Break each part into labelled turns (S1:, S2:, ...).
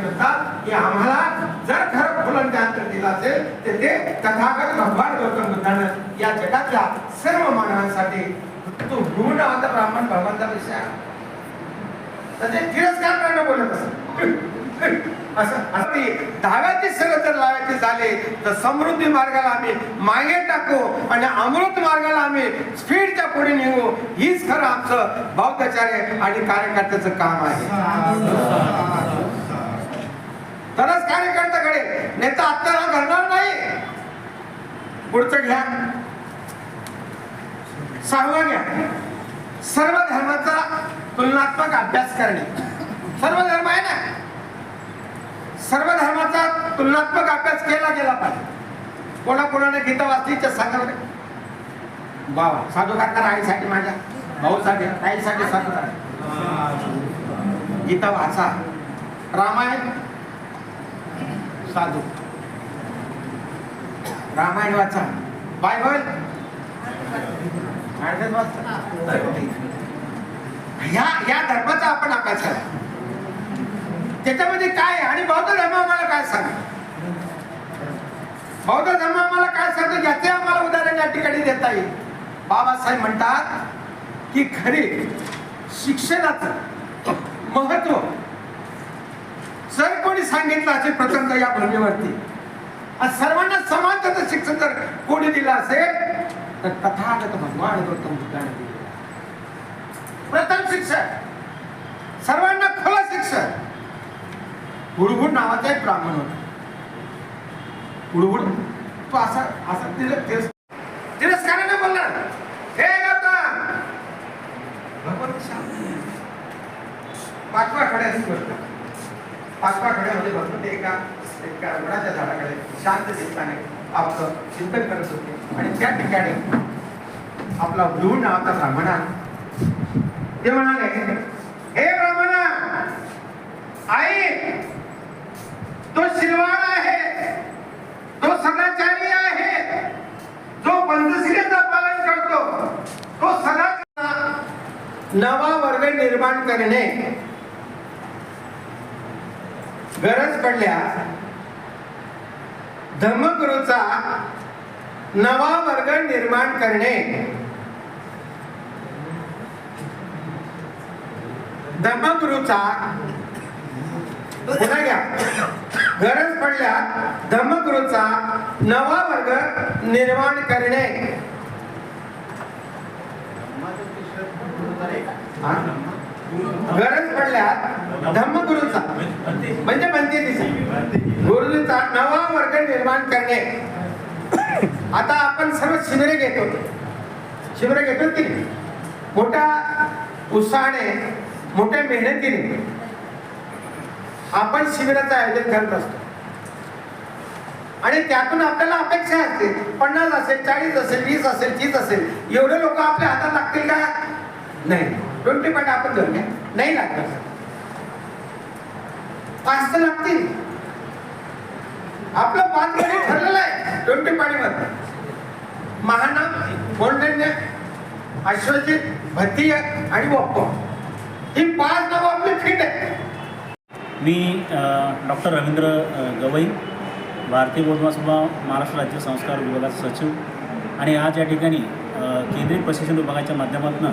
S1: म्हणतात की आम्हाला जर खरं अंतर असेल तर ते तथागत भगवान गौतम बुद्धानं या जगातल्या सर्व मानवांसाठी तो गुण नावाचा ब्राह्मण भगवानचा विषय आहे. तर ते तिरस्कार करणं बोलत असत असं असं ते दहाव्याचे जर लावायचे झाले तर समृद्धी मार्गाला आम्ही मागे टाकू आणि अमृत मार्गाला आम्ही स्पीडच्या पुढे निघू. हीच खरं आमचं बौद्धाचार्य आणि कार्यकर्त्याचं काम आहे. तरच कार्यकर्त्याकडे नेता आत्ता घडणार नाही. पुढचं घ्या. सहावं घ्या. सर्व धर्माचा तुलनात्मक अभ्यास करणे. सर्व धर्म आहे ना? सर्व धर्माचा तुलनात्मक अभ्यास केला गेला पाहिजे. कोणा कोणाने गीता वाचलीच्या सांगा बरं बाबा साधू करणार आईसाठी माझ्या भाऊसाठी आईसाठी साधू करा गीता वाचा. रामायण साधू. रामायण वाचा. बायबल. ह्या या धर्माचा आपण अभ्यास करा. त्याच्यामध्ये काय आहे? आणि बौद्ध धर्म आम्हाला काय सांग बौद्ध धर्म आम्हाला काय सांगतो याचे आम्हाला उदाहरण या ठिकाणी देता येईल. बाबासाहेब म्हणतात की खरे शिक्षणाचं महत्त्व जर कोणी सांगितलं असेल प्रथम या भूमीवरती सर्वांना सर्वांना त्याचं शिक्षण जर कोणी दिलं असेल तर तथागत भगवान गौतम बुद्धाने दिलं प्रथम शिक्षण. सर्वांना खुलं शिक्षण. हुडहुड नावाचा एक ब्राह्मण होता. हुडहुड तो असा असा तिला तिरस- तिरस्काराने बोलला हे गौतम भगवंत शांत पाचवा खड्याची गोष्ट पाचवा खड्यामध्ये म्हणजे भगवंत एका एका वडाच्या झाडाकडे शांत चित्ताने आपलं चिंतन करत होते. आणि त्या ठिकाणी आपला हुडहुड नावाचा ब्राह्मण ते म्हणाले हे ब्राह्मणा आई तो शिरवाण आहे. तो सदाचारी आहे. जो बंदशिलेचं पालन करतो तो सदाचार. नवा वर्ग निर्माण करणे. गरज पडल्यास धर्मगुरूचा नवा वर्ग निर्माण करणे. धर्मगुरूचा पुन्हा घ्या. गरज पडल्यास धर्मगुरूचा नवा वर्ग निर्माण करणे. गरज पडल्यास धम्मगुरूचा म्हणजे बनते दिसा गुरुजीचा नवा वर्ग निर्माण करणे. आता आपण सर्व शिबिरे घेतो. शिबिरे घेतो की मोठ्या उत्साहाने मोठ्या मेहनतीने. आपण शिबिराचं आयोजन करत असतो. आणि त्यातून आपल्याला अपेक्षा असते पन्नास असेल चाळीस असेल वीस असेल तीस असेल एवढे लोक आपल्या हातात लागतील का? नाही. ट्वेंटी पॉईंट आपण धरून नाही लागणार. पाच तर लागतील. आपलं पाच मध्ये ठरलेलं आहे ट्वेंटी पाणीमध्ये महानाम कौंडन्य अश्वजित भतीय आणि वप्प ही पाच नावं आपली फिट आहे
S2: मी डॉक्टर रवींद्र गवई भारतीय बोधमासभा महाराष्ट्र राज्य संस्कार विभागाचा सचिव आणि आज या ठिकाणी केंद्रीय प्रशिक्षण विभागाच्या माध्यमातून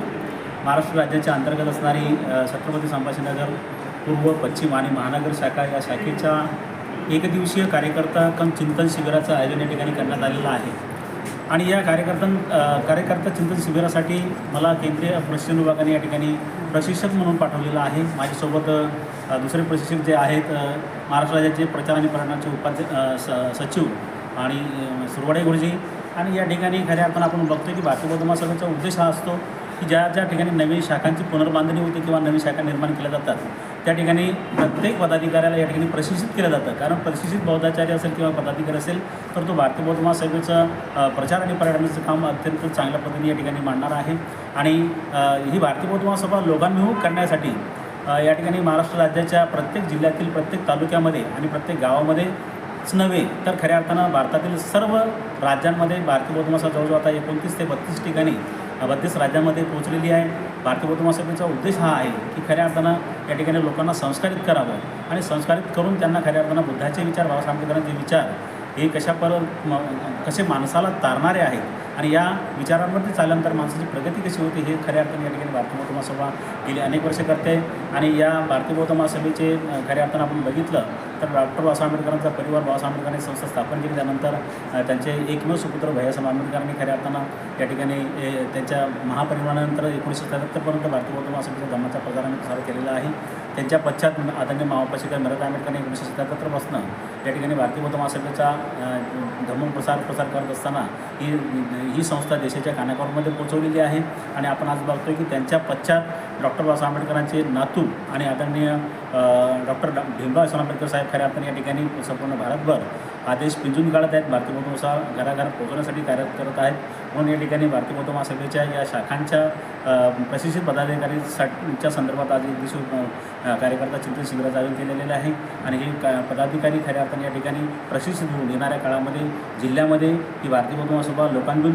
S2: महाराष्ट्र राज्याच्या अंतर्गत असणारी छत्रपती संभाजीनगर पूर्व पश्चिम आणि महानगर शाखा या शाखेच्या एकदिवसीय कार्यकर्ता कम चिंतन शिबिराचं आयोजन या ठिकाणी करण्यात आलेलं आहे. आणि या कार्यकर्ता कार्यकर्ता चिंतन शिबिरासाठी मला केंद्रीय प्रशिक्षण विभागाने या ठिकाणी प्रशिक्षक म्हणून पाठवलेलं आहे. माझ्यासोबत दुसरे प्रशिक्षक जे आहेत महाराष्ट्र राज्याचे प्रचार आणि पर्यटनाचे उपाध्य स सचिव आणि सुरवाडे गुरुजी. आणि या ठिकाणी खऱ्या अर्थानं आपण बघतो की भारतीय बौद्ध महासभेचा उद्देश हा असतो की ज्या ज्या ठिकाणी नवीन शाखांची पुनर्बांधणी होते किंवा नवीन शाखा निर्माण केल्या जातात त्या ठिकाणी प्रत्येक पदाधिकाऱ्याला या ठिकाणी प्रशिक्षित केलं जातं. कारण प्रशिक्षित बौद्धाचार्य असेल किंवा पदाधिकारी असेल तर तो भारतीय बौद्ध महासभेचं प्रचार आणि पर्यटनाचं काम अत्यंत चांगल्या पद्धतीने या ठिकाणी मांडणार आहे. आणि ही भारतीय बौद्ध महासभा लोकांभिमुख करण्यासाठी या ठिकाणी महाराष्ट्र राज्याच्या प्रत्येक जिल्ह्यातील प्रत्येक तालुक्यामध्ये आणि प्रत्येक गावामध्ये नव्हे तर खऱ्या अर्थानं भारतातील सर्व राज्यांमध्ये भारतीय बौद्ध महासभा जवळजवळ आता एकोणतीस ते बत्तीस ठिकाणी बत्तीस राज्यांमध्ये पोहोचलेली आहे. भारतीय बौद्ध महासभेचा उद्देश हा आहे की खऱ्या अर्थानं या ठिकाणी लोकांना संस्कारित करावं. आणि संस्कारित करून त्यांना खऱ्या अर्थानं बुद्धाचे विचार बाबासाहेब आंबेडकरांचे विचार हे कशा पर म- कसे माणसाला तारणारे आहेत? आणि या विचारांवरती चालल्यानंतर माणसाची प्रगती कशी होती हे खऱ्या अर्थाने या ठिकाणी भारतीय गौतमा सभा गेली अनेक वर्ष करते. आणि या भारतीय गौतमा सभेचे खऱ्या अर्थानं आपण बघितलं तर डॉक्टर बाबासाहेब आंबेडकरांचा परिवार बाबासाहेब आंबेडकरांनी संस्था स्थापन केली. त्यानंतर त्यांचे एकमेव सुपुत्र भैयासाहेब आंबेडकरांनी खऱ्या अर्थानं या ठिकाणी ए, त्यांच्या महापरिवारानंतर एकोणीसशे सत्याहत्तरपर्यंत भारतीय गौतमा सभेच्या धर्माचा प्रचाराने प्रसार केलेला आहे. त्यांच्या पश्चात आदरणीय मावपाशिका नरद आंबेडकरांनी एकोणीसशे सत्याहत्तरपासून या ठिकाणी भारतीय बौद्ध महासभेचा अ, धर्म प्रसार प्रसार करत असताना ही ही संस्था देशाच्या कानाकोरमध्ये पोहोचवलेली आहे. आणि आपण आज बघतोय की त्यांच्या पश्चात डॉक्टर बाबासाहेब आंबेडकरांचे नातू आणि आदरणीय डॉक्टर भीमराव आंबेडकर साहेब खऱ्या अर्थाने या ठिकाणी संपूर्ण भारतभर आदेश पिंजून काढत आहेत. भारतीय बौद्ध महासभा घराघरात पोहोचवण्यासाठी कार्य करत आहेत. म्हणून या ठिकाणी भारतीय बौद्ध महासभेच्या या शाखांच्या प्रशिक्षित पदाधिकारीच्या संदर्भात आज एक दिवशी कार्यकर्ता चिंतन शिबिराचं आयोजन केलेलं आहे. आणि हे का पदाधिकारी खऱ्या पण या ठिकाणी प्रशिक्षित होऊन येणाऱ्या काळामध्ये जिल्ह्यामध्ये ही भारतीय बौद्ध महासभा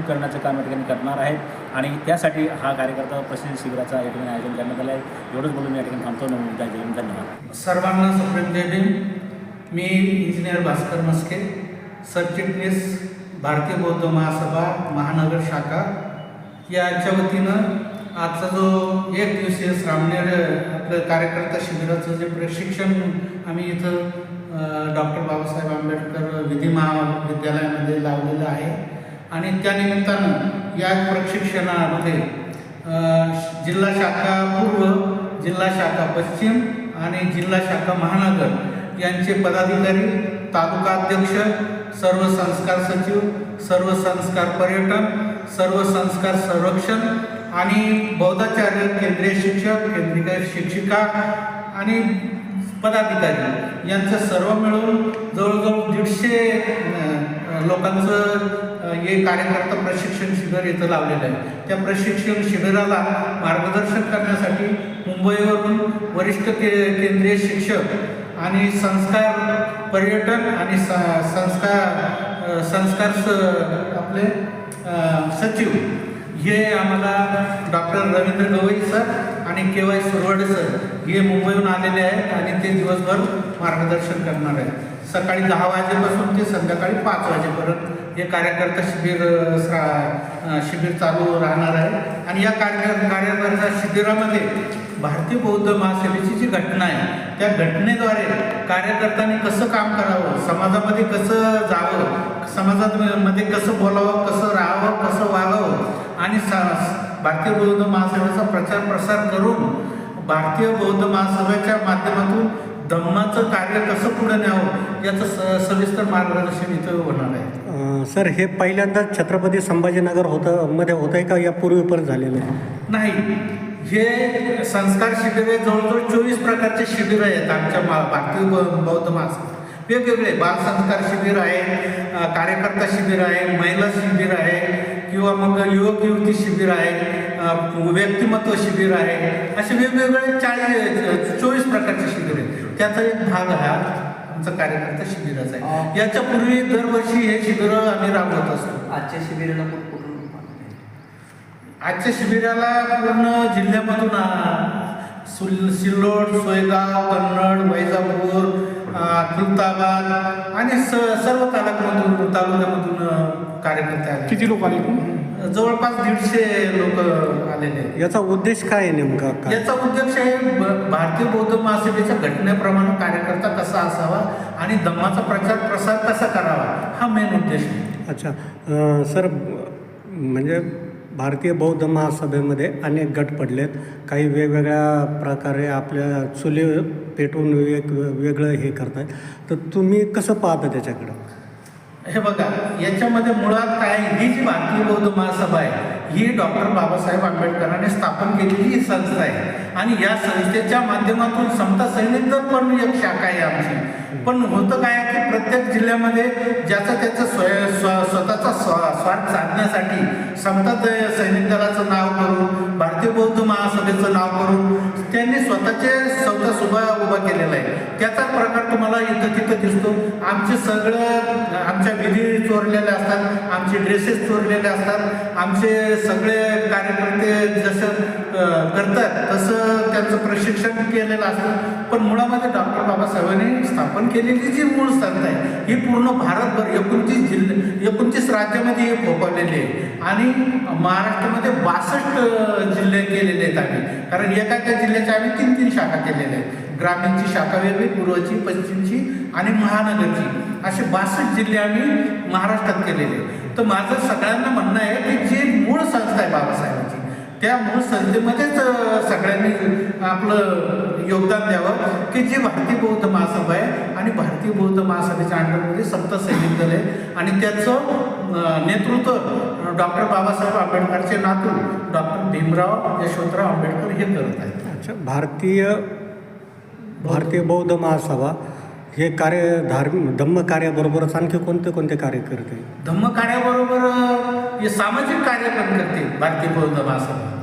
S2: करण्याचं काम या ठिकाणी करणार आहेत. आणि त्यासाठी हा कार्यकर्ता प्रशिक्षण शिबिराचं या ठिकाणी आयोजन करण्यात आलं आहे. एवढंच बोलून मी या ठिकाणी थांबतो. नमस्कार जय धन्यवाद.
S3: सर्वांना सुप्रीम मी इंजिनियर भास्कर मस्के सरचिटणीस भारतीय बौद्ध महासभा महानगर शाखा. याच्या वतीनं आजचा जो एक दिवसीय श्रामणेर आपलं कार्यकर्ता शिबिराचं जे प्रशिक्षण आम्ही इथं डॉक्टर बाबासाहेब आंबेडकर विधी महाविद्यालयामध्ये लावलेलं आहे. आणि त्यानिमित्तानं या प्रशिक्षणामध्ये जिल्हा शाखा पूर्व जिल्हा शाखा पश्चिम आणि जिल्हा शाखा महानगर यांचे पदाधिकारी तालुका अध्यक्ष सर्व संस्कार सचिव सर्व संस्कार पर्यटन सर्व संस्कार संरक्षण आणि बौद्धाचार्य केंद्रीय शिक्षक केंद्रीय शिक्षिका आणि पदाधिकारी यांचं सर्व मिळून जवळजवळ दीडशे लोकांचं हे कार्यकर्ता प्रशिक्षण शिबिर इथं लावलेलं आहे. त्या प्रशिक्षण शिबिराला मार्गदर्शन करण्यासाठी मुंबईवरून वरिष्ठ के केंद्रीय शिक्षक आणि संस्कार पर्यटन आणि स संस्कार संस्कार स आपले सचिव हे आम्हाला डॉक्टर रवींद्र गवई सर आणि के वाय सुरवडे सर हे मुंबईहून आलेले आहेत आणि ते दिवसभर मार्गदर्शन करणार आहेत. सकाळी दहा वाजेपासून ते संध्याकाळी पाच वाजेपर्यंत हे कार्यकर्ता शिबिर शिबिर चालू राहणार आहे. आणि या कार्य कार्यकर्ता शिबिरामध्ये भारतीय बौद्ध महासेवेची जी घटना आहे त्या घटनेद्वारे कार्यकर्त्यांनी कसं काम करावं समाजामध्ये कसं जावं समाजामध्ये कसं बोलावं कसं राहावं कसं वागावं आणि सा- भारतीय बौद्ध महासभेचा प्रचार प्रसार करून भारतीय बौद्ध महासभेच्या माध्यमातून धम्माचं कार्य कसं पुढे न्यावं याचं स सविस्तर मार्गदर्शन इथं होणार आहे.
S4: सर हे पहिल्यांदाच छत्रपती संभाजीनगर होतं मध्ये होतं आहे का यापूर्वी पण झालेलं आहे.
S3: नाही हे संस्कार शिबिरे जवळजवळ चोवीस प्रकारचे शिबिर आहेत आमच्या मा भारतीय बौद्ध महासभेत. वेगवेगळे बाल संस्कार शिबिर आहे कार्यकर्ता शिबिर आहे महिला शिबिर आहे किंवा मग युवक युवती शिबिर आहे व्यक्तिमत्व शिबिर आहे असे वेगवेगळे चाळीस चोवीस प्रकारचे शिबिर आहेत. त्याचा एक भाग हा आमचा कार्यकर्ता शिबिराचा आहे. याच्या पूर्वी दरवर्षी हे शिबिर आम्ही राबवत असतो.
S5: आजच्या शिबिराला कुठून
S3: आजच्या शिबिराला पूर्ण जिल्ह्यामधून सिल्लोड सोयगाव कन्नड वैजापूर खुलताबाद आणि स सर्व तालुक्यामधून तालुक्यामधून कार्यकर्ते आले.
S6: किती लोक आले
S3: जवळपास दीडशे लोक आलेले आहेत.
S4: याचा उद्देश काय आहे नेमका? काय?
S3: याचा उद्देश आहे ब- भारतीय बौद्ध महासभेच्या घटनेप्रमाणे कार्यकर्ता कसा असावा आणि धम्माचा प्रचार प्रसार कसा करावा हा मेन उद्देश आहे.
S4: अच्छा. अं, सर म्हणजे भारतीय बौद्ध महासभेमध्ये अनेक गट पडलेत. काही वेगवेगळ्या प्रकारे आपल्या चुली पेटवून वेग वेगळं हे करतायत. तर तुम्ही कसं पाहता त्याच्याकडं?
S3: हे बघा याच्यामध्ये मुळात काय ही जी भारतीय बौद्ध महासभा आहे ही डॉक्टर बाबासाहेब आंबेडकरांनी स्थापन केलेली ही संस्था आहे. आणि या संस्थेच्या माध्यमातून समता सैनिक पण एक शाखा आहे आमची. पण होतं काय की प्रत्येक जिल्ह्यामध्ये ज्याचा त्याचा स्वय स्व स्वतःचा स्व स्वा स्वार्थ साधण्यासाठी समता द- सैनिक दलाचं नाव करून भारतीय बौद्ध महासभेचं नाव करून त्यांनी स्वतःचे स्वतः सुभा उभा केलेला आहे. त्याचा प्रकार तुम्हाला इथं तिथं दिसतो. आमचे सगळं आमच्या विधी चोरलेल्या असतात आमचे ड्रेसेस चोरलेले असतात आमचे सगळे कार्यकर्ते जसं करतात तसं त्यांचं प्रशिक्षण केलेलं असतं. पण मुळामध्ये डॉक्टर बाबासाहेबांनी स्थापन केलेली जी मूळ संस्था आहे ही पूर्ण भारतभर एकोणतीस जिल्हे एकोणतीस राज्यामध्ये हे फोपवलेली आहे. आणि महाराष्ट्रामध्ये बासष्ट जिल्हे केलेले आहेत आम्ही. कारण एका एका जिल्ह्याच्या आम्ही तीन तीन शाखा केलेल्या आहेत. ग्रामीणची शाखा वेगळी पूर्वची पश्चिमची आणि महानगरची. असे बासष्ट जिल्हे आम्ही महाराष्ट्रात केलेले आहेत. तर माझं सगळ्यांना म्हणणं आहे की जी मूळ संस्था आहे बाबासाहेबांची त्या मूळ संस्थेमध्येच सगळ्यांनी आपलं योगदान द्यावं की जी भारतीय बौद्ध महासभा आहे आणि भारतीय बौद्ध महासभेच्या अंडरमध्ये सप्त सैनिक दल आहे. आणि त्याचं नेतृत्व डॉक्टर बाबासाहेब आंबेडकरचे नातू डॉक्टर भीमराव यशवंतराव आंबेडकर हे करत आहेत.
S4: अच्छा भारतीय भारतीय बौद्ध महासभा हे कार्य धार्मिक धम्म कार्याबरोबरच आणखी कोणते कोणते कार्य करते?
S3: धम्म कार्याबरोबर हे सामाजिक कार्य पण करते भारतीय बौद्ध महासभा.